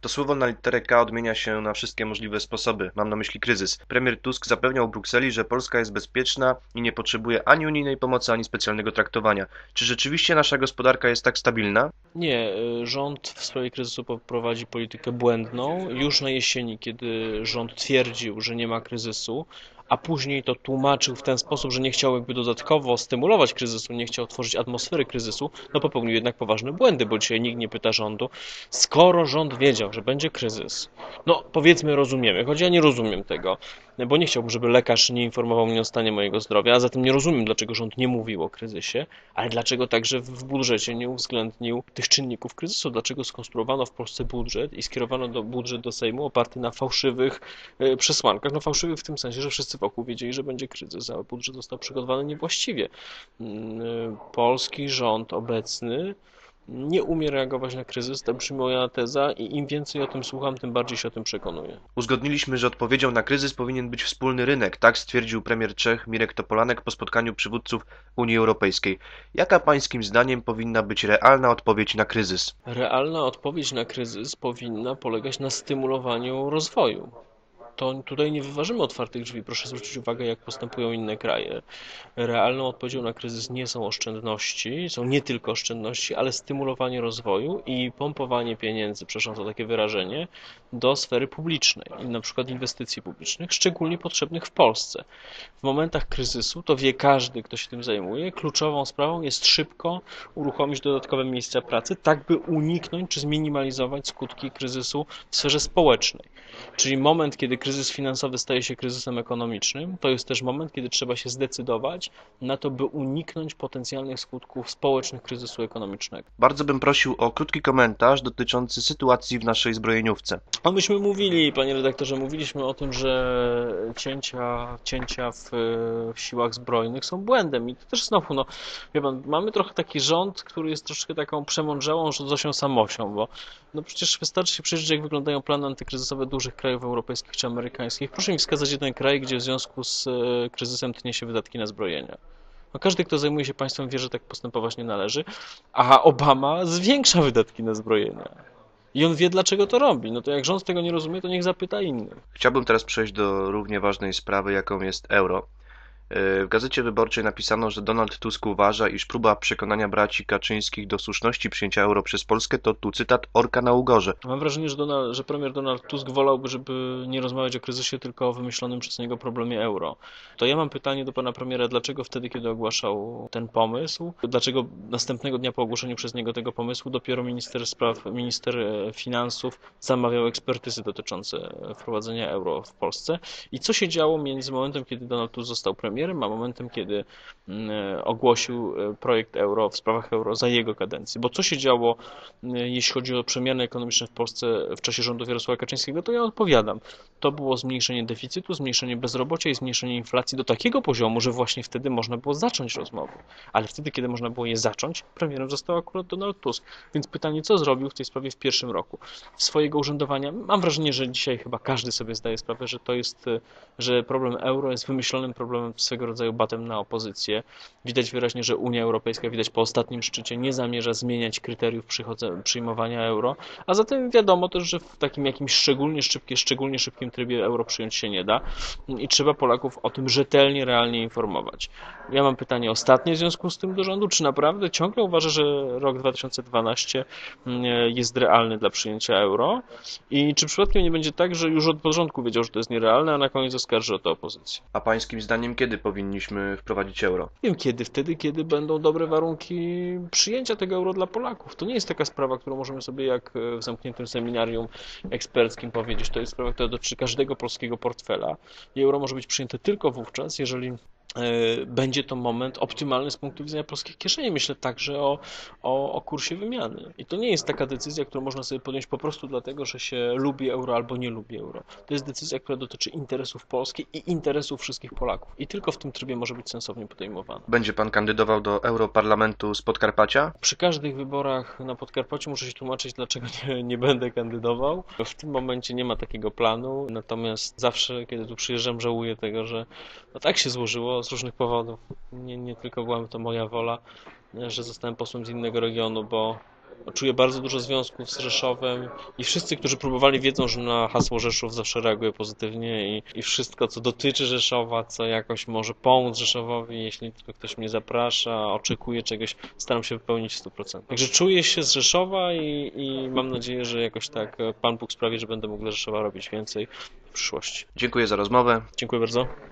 To słowo na literę K odmienia się na wszystkie możliwe sposoby. Mam na myśli kryzys. Premier Tusk zapewniał Brukseli, że Polska jest bezpieczna i nie potrzebuje ani unijnej pomocy, ani specjalnego traktowania. Czy rzeczywiście nasza gospodarka jest tak stabilna? Nie, y, rząd w sprawie kryzysu prowadzi politykę błędną. Już na jesieni, kiedy rząd twierdził, że nie ma kryzysu, a później to tłumaczył w ten sposób, że nie chciał jakby dodatkowo stymulować kryzysu, nie chciał tworzyć atmosfery kryzysu, no popełnił jednak poważne błędy, bo dzisiaj nikt nie pyta rządu, skoro rząd wiedział, że będzie kryzys, no powiedzmy rozumiemy, choć ja nie rozumiem tego, bo nie chciałbym, żeby lekarz nie informował mnie o stanie mojego zdrowia, a zatem nie rozumiem, dlaczego rząd nie mówił o kryzysie, ale dlaczego także w budżecie nie uwzględnił tych czynników kryzysu, dlaczego skonstruowano w Polsce budżet i skierowano do, budżet do Sejmu oparty na fałszywych e, przesłankach, no fałszywych w tym sensie, że wszyscy wokół wiedzieli, że będzie kryzys, a budżet został przygotowany niewłaściwie. Mm, polski rząd obecny nie umie reagować na kryzys, to brzmi moja teza i im więcej o tym słucham, tym bardziej się o tym przekonuję. Uzgodniliśmy, że odpowiedzią na kryzys powinien być wspólny rynek, tak stwierdził premier Czech Mirek Topolanek po spotkaniu przywódców Unii Europejskiej. Jaka pańskim zdaniem powinna być realna odpowiedź na kryzys? Realna odpowiedź na kryzys powinna polegać na stymulowaniu rozwoju to tutaj nie wyważymy otwartych drzwi. Proszę zwrócić uwagę, jak postępują inne kraje. Realną odpowiedzią na kryzys nie są oszczędności, są nie tylko oszczędności, ale stymulowanie rozwoju i pompowanie pieniędzy, przepraszam za takie wyrażenie, do sfery publicznej, na przykład inwestycji publicznych, szczególnie potrzebnych w Polsce. W momentach kryzysu, to wie każdy, kto się tym zajmuje, kluczową sprawą jest szybko uruchomić dodatkowe miejsca pracy, tak by uniknąć czy zminimalizować skutki kryzysu w sferze społecznej. Czyli moment, kiedy kryzys finansowy staje się kryzysem ekonomicznym, to jest też moment, kiedy trzeba się zdecydować na to, by uniknąć potencjalnych skutków społecznych kryzysu ekonomicznego. Bardzo bym prosił o krótki komentarz dotyczący sytuacji w naszej zbrojeniówce. No myśmy mówili, panie redaktorze, mówiliśmy o tym, że cięcia, cięcia w, w siłach zbrojnych są błędem i to też znowu, no, wie pan, mamy trochę taki rząd, który jest troszkę taką przemądrzałą Zosią Samosią, bo no przecież wystarczy się przyjrzeć, jak wyglądają plany antykryzysowe dużych krajów europejskich czy amerykańskich. Proszę mi wskazać jeden kraj, gdzie w związku z e, kryzysem tnie się wydatki na zbrojenia. No każdy, kto zajmuje się państwem, wie, że tak postępować nie należy, a Obama zwiększa wydatki na zbrojenia. I on wie, dlaczego to robi. No to jak rząd tego nie rozumie, to niech zapyta innych. Chciałbym teraz przejść do równie ważnej sprawy, jaką jest euro. W Gazecie Wyborczej napisano, że Donald Tusk uważa, iż próba przekonania braci Kaczyńskich do słuszności przyjęcia euro przez Polskę to tu cytat orka na ugorze. Mam wrażenie, że, Donald, że premier Donald Tusk wolałby, żeby nie rozmawiać o kryzysie, tylko o wymyślonym przez niego problemie euro. To ja mam pytanie do pana premiera, dlaczego wtedy, kiedy ogłaszał ten pomysł, dlaczego następnego dnia po ogłoszeniu przez niego tego pomysłu dopiero minister spraw, minister e, finansów zamawiał ekspertyzy dotyczące wprowadzenia euro w Polsce i co się działo między momentem, kiedy Donald Tusk został premierem, premierem, a momentem, kiedy mm, e, ogłosił e, projekt euro w sprawach euro za jego kadencji. Bo co się działo, jeśli chodzi o przemiany ekonomiczne w Polsce w czasie rządów Jarosława Kaczyńskiego, to ja odpowiadam. To było zmniejszenie deficytu, zmniejszenie bezrobocia i zmniejszenie inflacji do takiego poziomu, że właśnie wtedy można było zacząć rozmowy. Ale wtedy, kiedy można było je zacząć, premierem został akurat Donald Tusk. Więc pytanie, co zrobił w tej sprawie w pierwszym roku swojego urzędowania? Mam wrażenie, że dzisiaj chyba każdy sobie zdaje sprawę, że to jest, e, że problem euro jest wymyślonym problemem w swego rodzaju batem na opozycję. Widać wyraźnie, że Unia Europejska, widać po ostatnim szczycie, nie zamierza zmieniać kryteriów przyjmowania euro, a zatem wiadomo też, że w takim jakimś szczególnie szybkim, szczególnie szybkim trybie euro przyjąć się nie da i trzeba Polaków o tym rzetelnie, realnie informować. Ja mam pytanie ostatnie w związku z tym do rządu, czy naprawdę ciągle uważa, że rok 2012 mm, jest realny dla przyjęcia euro i czy przypadkiem nie będzie tak, że już od początku wiedział, że to jest nierealne, a na koniec oskarży o to opozycję. A pańskim zdaniem kiedy powinniśmy wprowadzić euro? Wiem kiedy, wtedy, kiedy będą dobre warunki przyjęcia tego euro dla Polaków. To nie jest taka sprawa, którą możemy sobie jak w zamkniętym seminarium eksperckim powiedzieć. To jest sprawa, która dotyczy każdego polskiego portfela i euro może być przyjęte tylko wówczas, jeżeli E, będzie to moment optymalny z punktu widzenia polskich kieszeni. Myślę także o, o, o, kursie wymiany. I to nie jest taka decyzja, którą można sobie podjąć po prostu dlatego, że się lubi euro albo nie lubi euro. To jest decyzja, która dotyczy interesów Polski i interesów wszystkich Polaków. I tylko w tym trybie może być sensownie podejmowana. Będzie pan kandydował do Europarlamentu z Podkarpacia? Przy każdych wyborach na Podkarpaciu muszę się tłumaczyć, dlaczego nie, nie będę kandydował. W tym momencie nie ma takiego planu, natomiast zawsze, kiedy tu przyjeżdżam, żałuję tego, że no tak się złożyło, z różnych powodów. Nie, nie tylko była to moja wola, że zostałem posłem z innego regionu, bo Czuję bardzo dużo związków z Rzeszowem i wszyscy, którzy próbowali, wiedzą, że na hasło Rzeszów zawsze reaguję pozytywnie i, i wszystko, co dotyczy Rzeszowa, co jakoś może pomóc Rzeszowowi, jeśli tylko ktoś mnie zaprasza, oczekuje czegoś, staram się wypełnić w 100%. Także czuję się z Rzeszowa i, i mam nadzieję, że jakoś tak e, Pan Bóg sprawi, że będę mógł dla Rzeszowa robić więcej w przyszłości. Dziękuję za rozmowę. Dziękuję bardzo.